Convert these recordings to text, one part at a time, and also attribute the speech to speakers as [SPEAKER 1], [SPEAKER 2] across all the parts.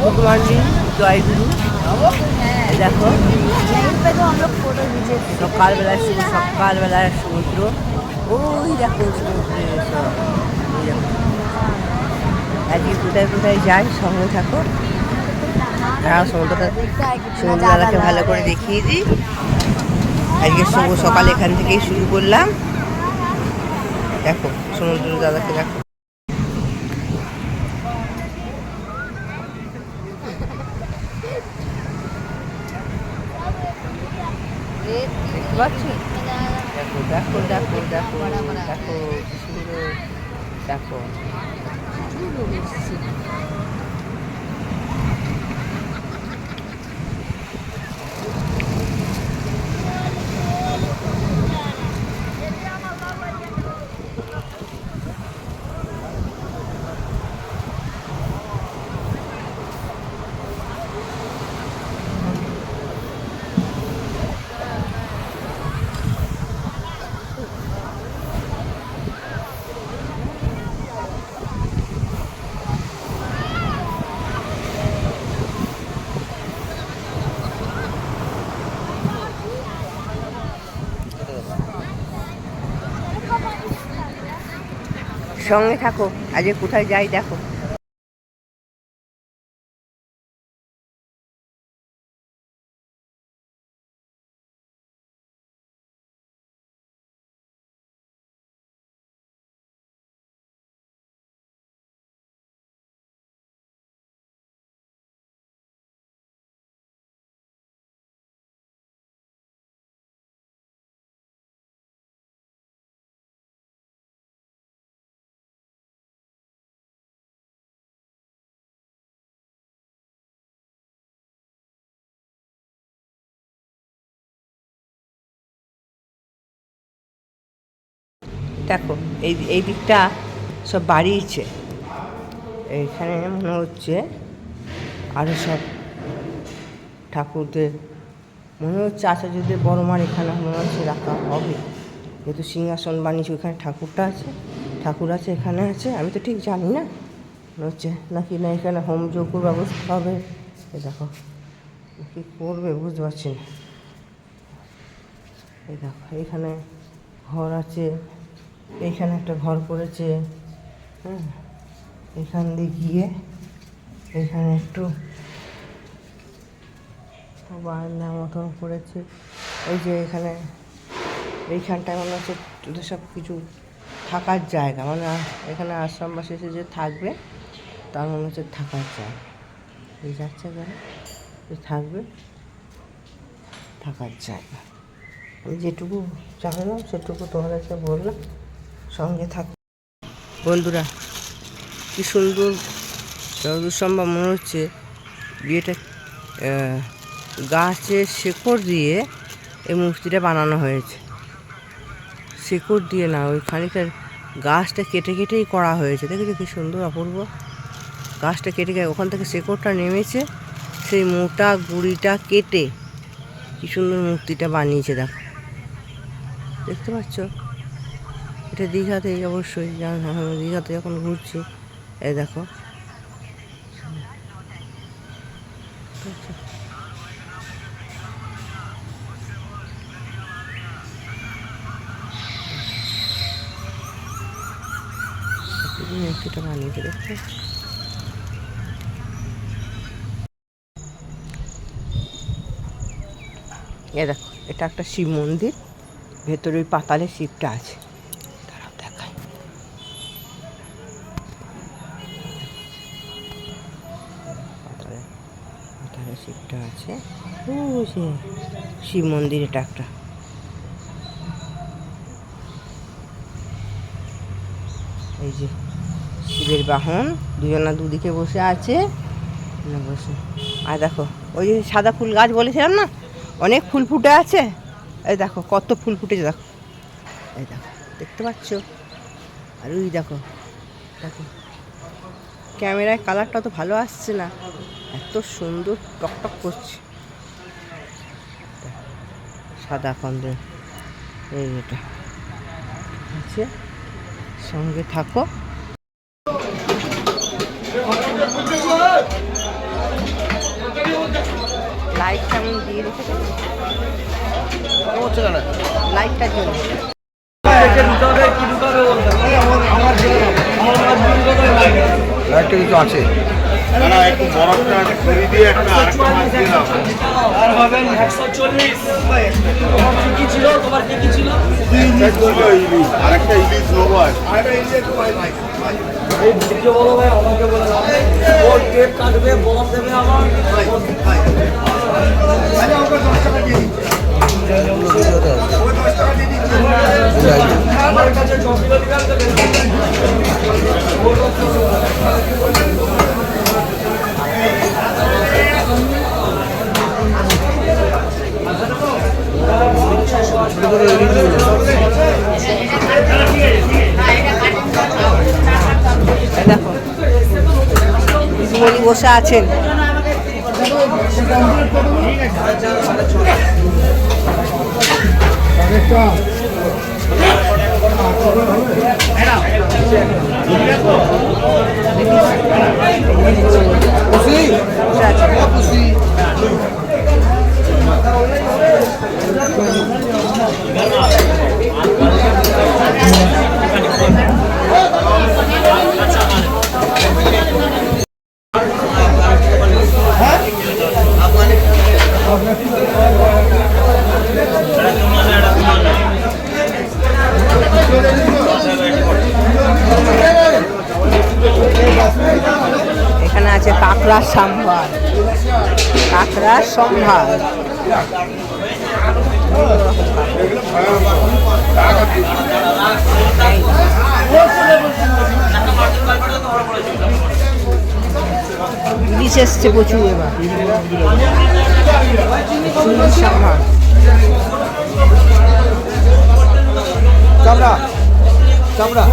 [SPEAKER 1] Good morning জয়গুরু। দেখো সকালবেলা সকালবেলা সমুদ্র। ওই দেখো, সমুদ্রে আজকে কোথায় কোথায় যাই, সঙ্গে থাকো। হ্যাঁ সমুদ্রটা সমুদ্রটাকে ভালো করে দেখিয়ে দিই। আজকে শুভ সকাল এখান থেকেই শুরু করলাম। দেখো সমুদ্র দাদাকে দেখো। দেখো দেখো দেখো দেখো দেখো কি সুন্দর দেখো সঙ্গে থাকো আজকে কোথায় যাই দেখো। দেখো, এই এই দিকটা সব বাড়িয়েছে। এইখানে মনে হচ্ছে আরও সব ঠাকুরদের, মনে হচ্ছে আচার্যদের বড় মার এখানে মনে হচ্ছে রাখা হবে। যেহেতু সিংহাসন বানিয়েছে, ওখানে ঠাকুরটা আছে, ঠাকুর আছে, এখানে আছে, আমি তো ঠিক জানি না। মনে হচ্ছে নাকি না এখানে হোম যজ্ঞর ব্যবস্থা হবে। এই দেখো, কী করবে বুঝতে পারছি না। এই দেখো, এখানে ঘর আছে এইখানে একটা ঘর করেছে হ্যাঁ? এখান দিয়ে গিয়ে এখানে একটু বারান্দা মতন করেছে। ওই যে এখানে এইখানটায় মনে হচ্ছে সব কিছু থাকার জায়গা মানে এখানে আশ্রমবাসী এসে যে থাকবে, তার মনে হচ্ছে থাকার জায়গা। এই যাচ্ছে কেন যে থাকবে, থাকার জায়গা। আমি যেটুকু জানলাম, সেটুকু তোমাদেরকে বললাম। সঙ্গে থাক। বন্ধুরা, কি সুন্দর যতদূর সম্ভব মনে হচ্ছে বিয়েটা গাছের শেকড় দিয়ে এই মূর্তিটা বানানো হয়েছে। শেকড় দিয়ে না, ওই খানিকটা গাছটা কেটে কেটেই করা হয়েছে। দেখেছ কি সুন্দর অপূর্ব? গাছটা কেটে কেটে, ওখান থেকে শেকড়টা নেমেছে, সেই মোটা গুড়িটা কেটে কি সুন্দর মূর্তিটা বানিয়েছে, দেখো। দেখতে পাচ্ছ? এটা দীঘাতেই অবশ্যই জান দীঘাতে যখন ঘুরছি, এই দেখো। দেখো, এটা একটা শিব মন্দির, ভেতরে ওই পাতালে শিবটা আছে দাঁড়াও দেখাই পাতালে পাতালে শিবটা আছে? শিব মন্দির এটা একটা এই যে শিবের বাহন, দুজনা দুদিকে বসে আছে। বসে। আর দেখো, ওই যে সাদা ফুল গাছ বলেছিলাম না? অনেক ফুল ফুটে আছে। এই দেখো, কত ফুল ফুটেছে, দেখো। এই দেখো, দেখতে পাচ্ছ? আর ওই দেখো দেখো। ক্যামেরায় কালারটা তো ভালো আসছে না। এত সুন্দর টকটক করছে। সাদা কন্দ। এই এটা। আছে সঙ্গে থাকো। লাইট কেমন দিয়ে রেখেছে লাইটটার জন্য
[SPEAKER 2] লাইটটা কিছু আছে।
[SPEAKER 3] দাদা একটু বরফটা ছড়ি দিয়ে একটা আরেকটা মাছ দিয়ে দাও।
[SPEAKER 4] আর হবেন একশো কি কি ছিল? তোমার কি কি ছিল?
[SPEAKER 3] ইলিশ। নেব ইলিশ আরেকটা ইলিশ নেব আর
[SPEAKER 4] এই ভিডিও বলো ভাই আমাকে বলে। দাও ও টেপ কাটবে বরফ দেবে আমার। আমার কাছে চকলেট গান
[SPEAKER 1] দেখো বসে আছেন বসে আছেন। Thank you. ইলিশ এসছে প্রচুর এবার।
[SPEAKER 2] চামড়া চামড়া।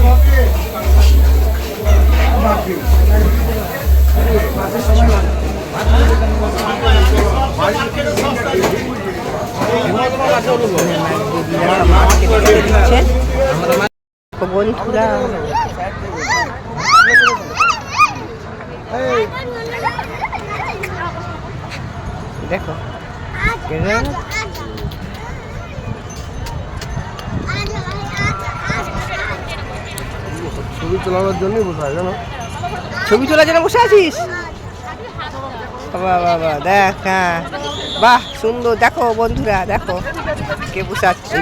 [SPEAKER 1] বন্ধুরা দেখো।
[SPEAKER 2] ছবি তোলানোর জন্যই বসে আছে জানো?
[SPEAKER 1] ছবি তোলার জন্য বসে আছিস? বাবা বাবা দেখ হ্যাঁ। বাহ সুন্দর দেখো বন্ধুরা দেখো কে বসে আছে।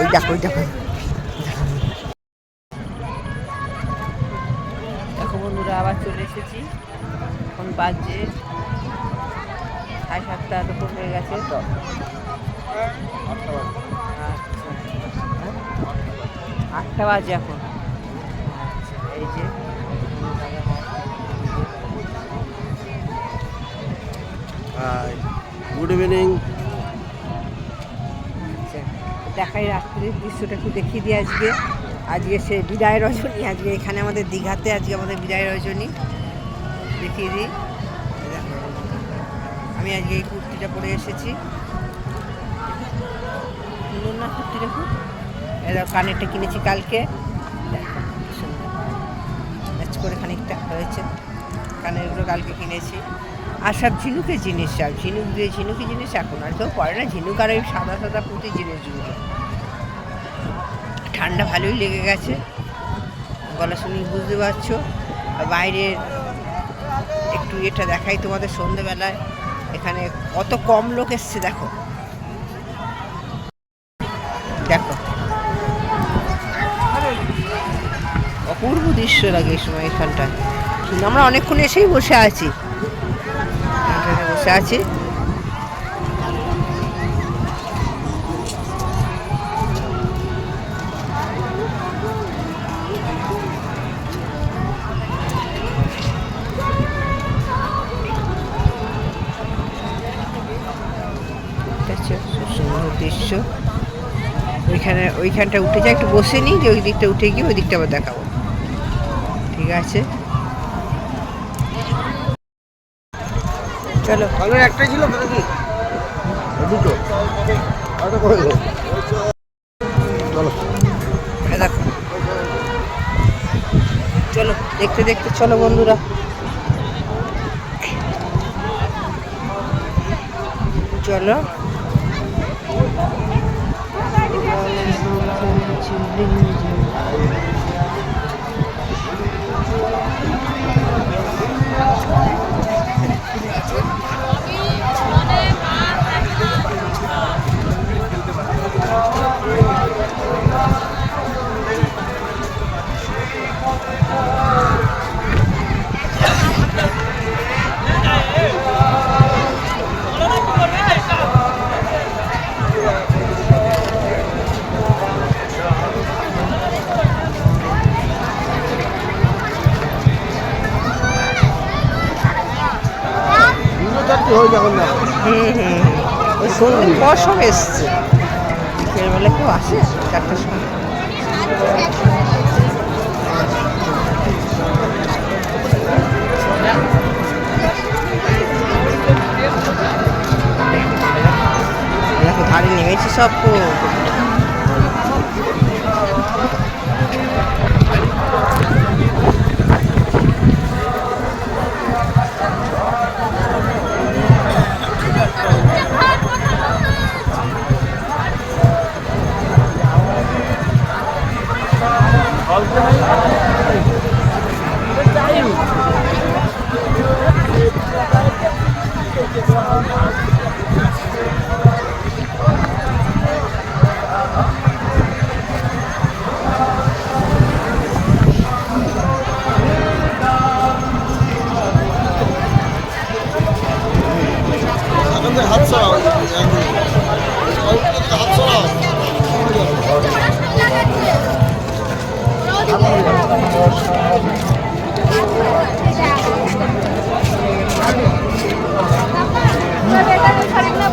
[SPEAKER 1] ওই দেখো ওই দেখো। দেখো বন্ধুরা আবার চলে এসেছি। এখন বাজে সাড়ে সাতটার উপর হয়ে গেছে। আচ্ছা। আটটা বাজে এখন। আচ্ছা এই যে।
[SPEAKER 2] গুড ইভিনিং
[SPEAKER 1] আচ্ছা, দেখাই রাত্রির দৃশ্যটা একটু দেখিয়ে দিই আজকে। আজকে সে বিদায় রজনী আজকে এখানে আমাদের দীঘাতে আজকে আমাদের বিদায় রজনী। দেখিয়ে দিই। আমি আজকে এই কুর্তিটা পরে এসেছি। না কুর্তিটা খুব এবার কানেরটা কিনেছি কালকে। ম্যাচ করে খানিকটা হয়েছে। কানেরগুলো কালকে কিনেছি। আর সব ঝিনুকের জিনিস সব ঝিনুক দিয়ে ঝিনুকি জিনিস এখন আর কেউ পরে না। ঝিনুক আর ওই সাদা সাদা পুঁতি জিনিসগুলো। ঠান্ডা ভালোই লেগে গেছে। গলা শুনি বুঝতে পারছ। বাইরের একটু এটা দেখাই তোমাদের সন্ধেবেলায়। এখানে কত কম লোক এসছে, দেখো। দেখো। অপূর্ব দৃশ্য লাগে এই সময় এখানটায়। আমরা অনেকক্ষণ এসেই বসে আছি। বসে আছি। দৃশ্য ওইখানে ওইখানটা উঠে যা একটু বসে নিই যে ওই দিকটা উঠে গিয়ে ওই দিকটা আবার দেখাবো। ঠিক আছে? চলো।
[SPEAKER 2] কালের একটাই ছিল নাকি দুটো। চলো।
[SPEAKER 1] দেখো। চলো দেখতে দেখতে চলো বন্ধুরা। চলো।
[SPEAKER 2] দুটো
[SPEAKER 1] হুম হুম ওই পর সব এসছে। বিকেলবেলা কেউ আসে? চারটার সময়। ধারে নেমেছে সব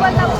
[SPEAKER 2] falta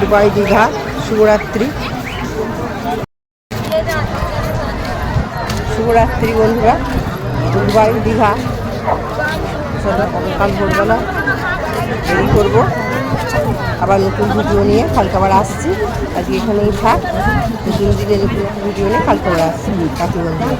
[SPEAKER 1] দুবাই দীঘা শিবরাত্রি শিবরাত্রি বন্ধুরা দুবাই দীঘা। চলো কাল ভোরবেলা রেডি করব। আবার নতুন ভিডিও নিয়ে কালকে আসছি। আজকে এখানেই থাক। নতুন দিনে নতুন ভিডিও নিয়ে কালকে আসছি। কাকি বন্ধুরা